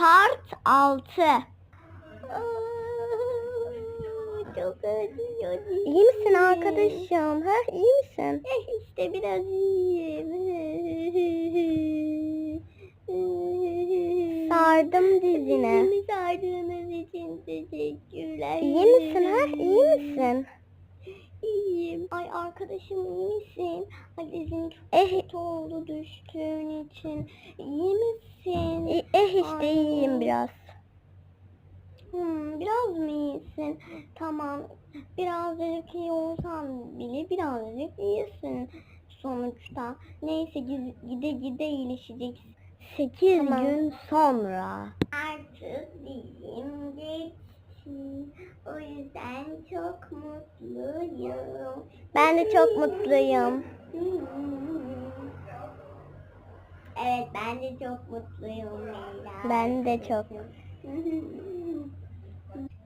Part 6 Çok acıyor. İyi misin arkadaşım? Ha, iyi misin? Eh işte biraz iyiyim. Sardım dizine. Dizimi sardığınız için teşekkürler. İyi misin ha? İyi misin? İyiyim. Ay arkadaşım iyi misin? Ay dizin çok Eh, kötü oldu düştüğün için. İyi misin? eh, eh işte Ay. iyiyim biraz. Hmm, biraz mı iyisin? Tamam. Birazcık iyi olsan bile birazcık iyisin sonuçta. Neyse gide gide iyileşeceksin. 8 Tamam. gün sonra. Artık çok mutluyum. Ben de çok mutluyum. Evet ben de çok mutluyum Leyla. Ben de çok.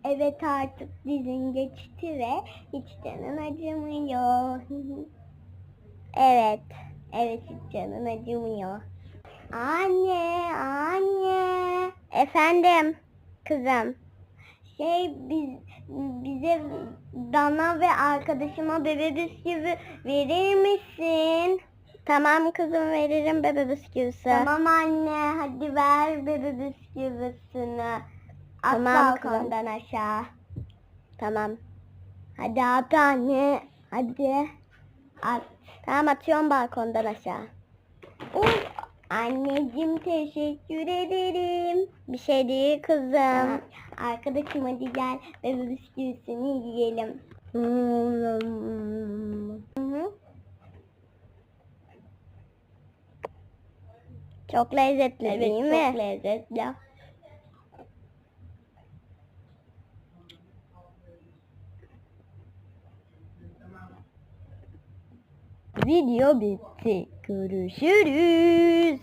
Evet artık dizin geçti ve hiç canın acımıyor. Evet. evet hiç canın acımıyor. Anne, anne. Efendim kızım. Şey biz bize Dana ve arkadaşıma bebe bisküvi verir misin? Tamam kızım veririm bebe bisküvisi. Tamam anne hadi ver bebe bisküvisini. Tamam balkondan aşağı. Tamam. Hadi at anne. Hadi. At. Tamam atıyorum balkondan aşağı. Oy. Anneciğim teşekkür ederim. Bir şey değil kızım. Tamam. Arkadaşım hadi gel bebe bisküvisini yiyelim. Çok lezzetli Evet değil çok mi? lezzetli. Video bitti. Görüşürüz.